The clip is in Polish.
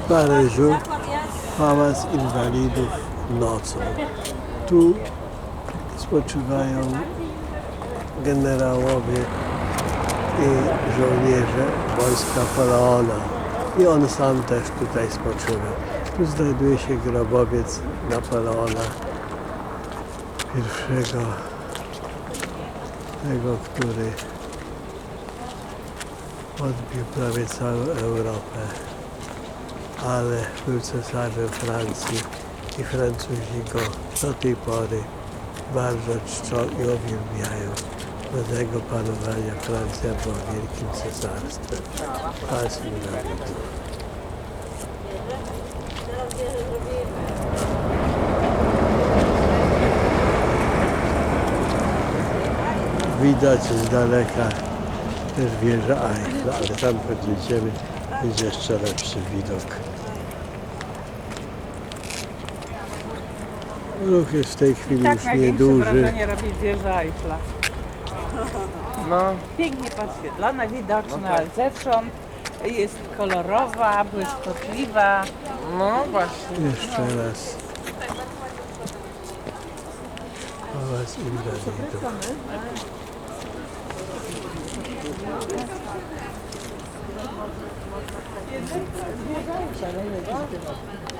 w Paryżu Pałac Inwalidów nocą. Tu spoczywają generałowie i żołnierze wojsk Napoleona. I on sam też tutaj spoczywa. Tu znajduje się grobowiec Napoleona pierwszego, tego, który odbił prawie całą Europę, ale był cesarzem Francji i Francuzi go do tej pory bardzo czczą i uwielbiają. Do tego panowania Francja była wielkim cesarstwem. Pas inwalidów. Widać z daleka też wieża Eiffla, ale tam podjedziemy, być jeszcze lepszy widok. Ruch jest w tej chwili tak, już nieduży. Tak, robi wieża Eiffla. No. Pięknie podświetlona, widoczna no tak. zewsząd. Jest kolorowa, błyskotliwa. No właśnie. Jeszcze no. raz. Pałac Inwalidów. 宮崎さん、名言があって。